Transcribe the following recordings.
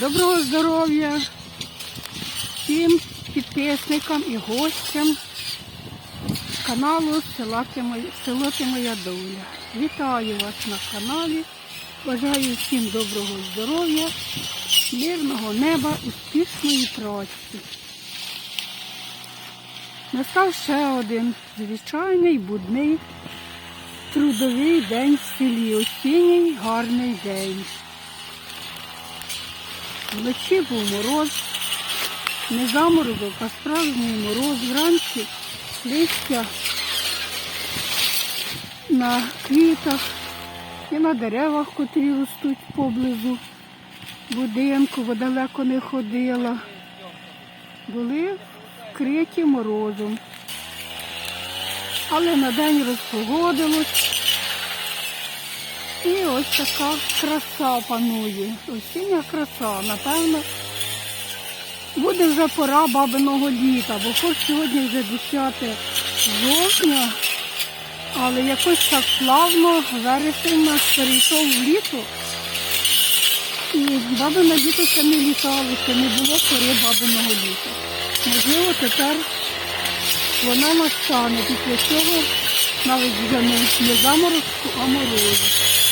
Доброго здоров'я всім підписникам і гостям каналу Село Ти Моя Доля. Вітаю вас на каналі. Бажаю всім доброго здоров'я, мирного неба, успішної праці. Настав ще один звичайний будний трудовий день в селі. Осінній гарний день. Вночі був мороз, не заморозок, а справжній мороз. Вранці листя на квітах і на деревах, котрі ростуть поблизу будинку, бо далеко не ходила. Були вкриті морозом. Але на день розпогодилось. І ось така краса панує. Осіння краса. Напевно, буде вже пора бабиного літа, бо хоч сьогодні вже 10 жовтня, але якось так плавно вересень наш перейшов в літо. І бабине літо ще не літало, ще не було пори бабиного літа. Можливо, тепер вона настане після цього навіть вже не заморозку, а морозу.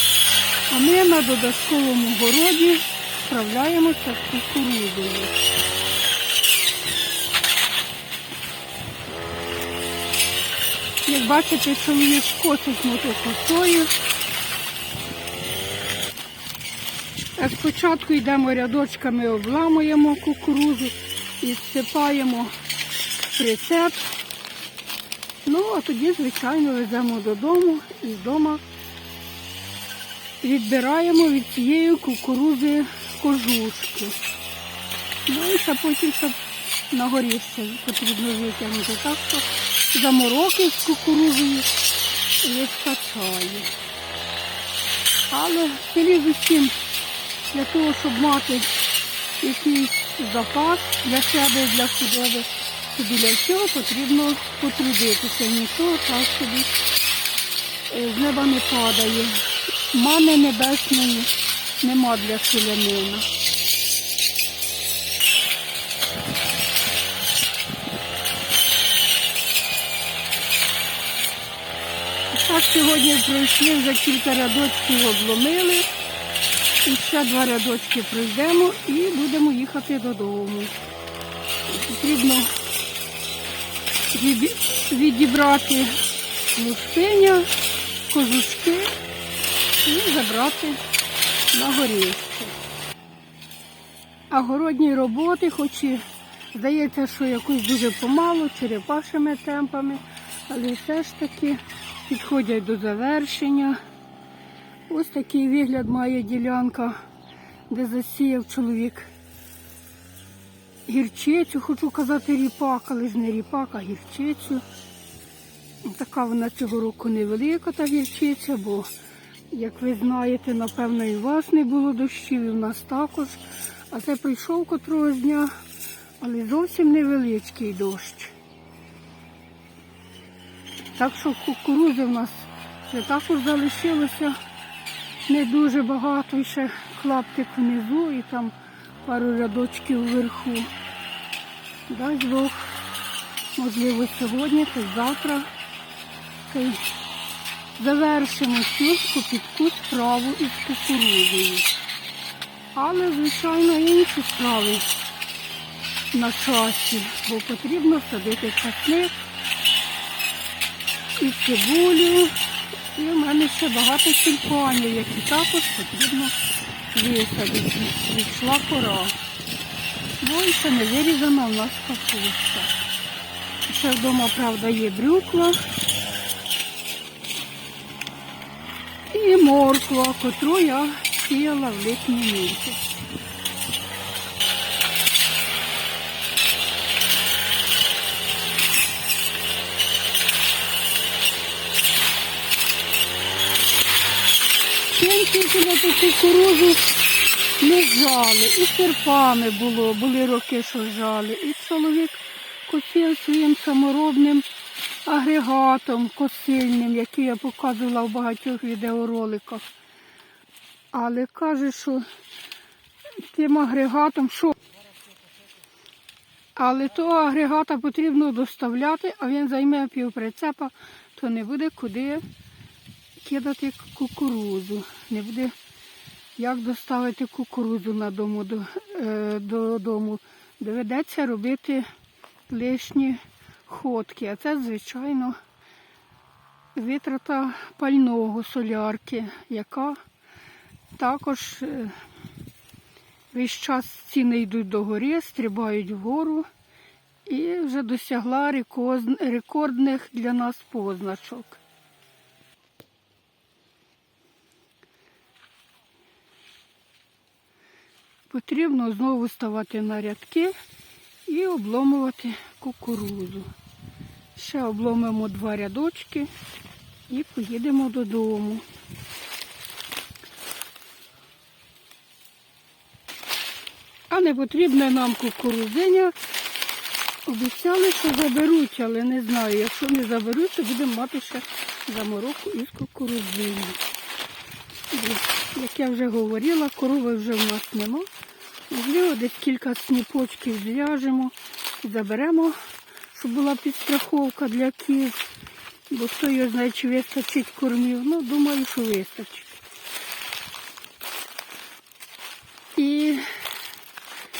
А ми на додатковому городі справляємося з кукурудзою. Як бачите, чоловік косить мотокосою. Так спочатку йдемо рядочками, обламуємо кукурудзу і всипаємо прицеп. Ну, а тоді, звичайно, веземо додому і вдома відбираємо від цієї кукурузи кожушки. Ну і потім ще на горі ще потрібно витягнути. Так що замороки з кукурузою вистачає. Але з усім для того, щоб мати якийсь запас для себе, для худоби, то біля цього потрібно потрудитися. Нічого так собі е, з неба не падає. Мани небесної нема для селянина. Так сьогодні пройшли вже кілька рядочків обломили. І ще два рядочки пройдемо і будемо їхати додому. Потрібно відібрати лустиня, кожушки і забрати на горішки. А городні роботи, хоч і здається, що якось дуже помало, черепашими темпами, але все ж таки підходять до завершення. Ось такий вигляд має ділянка, де засіяв чоловік гірчицю, хочу казати ріпак, але ж не ріпак, а гірчицю. Така вона цього року невелика та гірчиця, бо, як ви знаєте, напевно, і у вас не було дощів, і в нас також. А це прийшов котрого дня, але зовсім невеличкий дощ. Так що кукурузи в нас ще також залишилося не дуже багато, ще клаптик внизу і там пару рядочків вверху. Дай Бог, можливо, сьогодні, то завтра завершимо цю копітку справу із кукурудзою. Але, звичайно, інші справи на часі, бо потрібно садити часник і цибулю. І в мене ще багато тюльпанів, які також потрібно висадити. Відійшла пора. Бо і ще не вирізана у нас капуста. Ще вдома, правда, є брюква і морква, котру я сіяла в літній місяць. Чим тільки на ту кукурузу не жали. І серпами було, були роки, що жали. І чоловік косив своїм саморобним агрегатом косильним, який я показувала в багатьох відеороликах. Але каже, що тим агрегатом, що. Але того агрегата потрібно доставляти, а він займе півприцепа, то не буде куди кидати кукурузу. Не буде як доставити кукурудзу на дому до, е, додому. Доведеться робити лишні ходки. А це, звичайно, витрата пального солярки, яка також е, весь час ціни йдуть догори, стрибають вгору і вже досягла рекордних для нас позначок. Потрібно знову ставати на рядки і обломувати кукурудзу. Ще обломимо два рядочки і поїдемо додому. А не потрібне нам кукурудзиня. Обіцяли, що заберуть, але не знаю. Якщо не заберуть, то будемо мати ще заморозку із кукурудзиною. Як я вже говорила, корови вже в нас нема. Можливо, десь кілька сніпочків зв'яжемо і заберемо, щоб була підстраховка для кіз. Бо хто його знає, чи вистачить кормів. Ну, думаю, що вистачить. І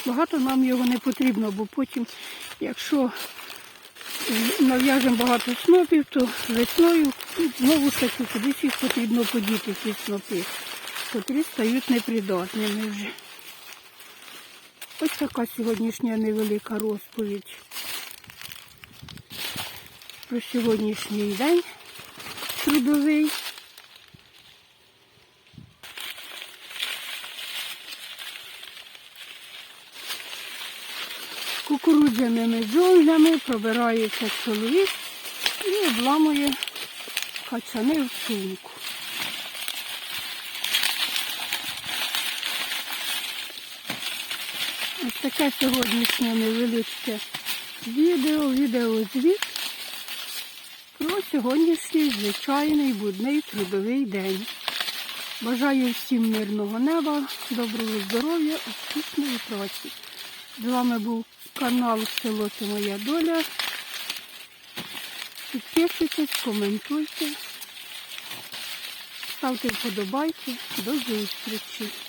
багато нам його не потрібно, бо потім, якщо нав'яжемо багато снопів, то весною знову ж таки кудись їх потрібно подіти, ці снопи, котрі стають непридатними вже. Ось така сьогоднішня невелика розповідь про сьогоднішній день трудовий. Кукурудзяними джунглями пробирається чоловік і обламує качани в сумку. Ось таке сьогоднішнє невеличке відео, відеозвіт про сьогоднішній звичайний будний трудовий день. Бажаю всім мирного неба, доброго здоров'я, успішної праці. З вами був канал Село Це Моя Доля. Підписуйтесь, коментуйте, ставте вподобайки. До зустрічі!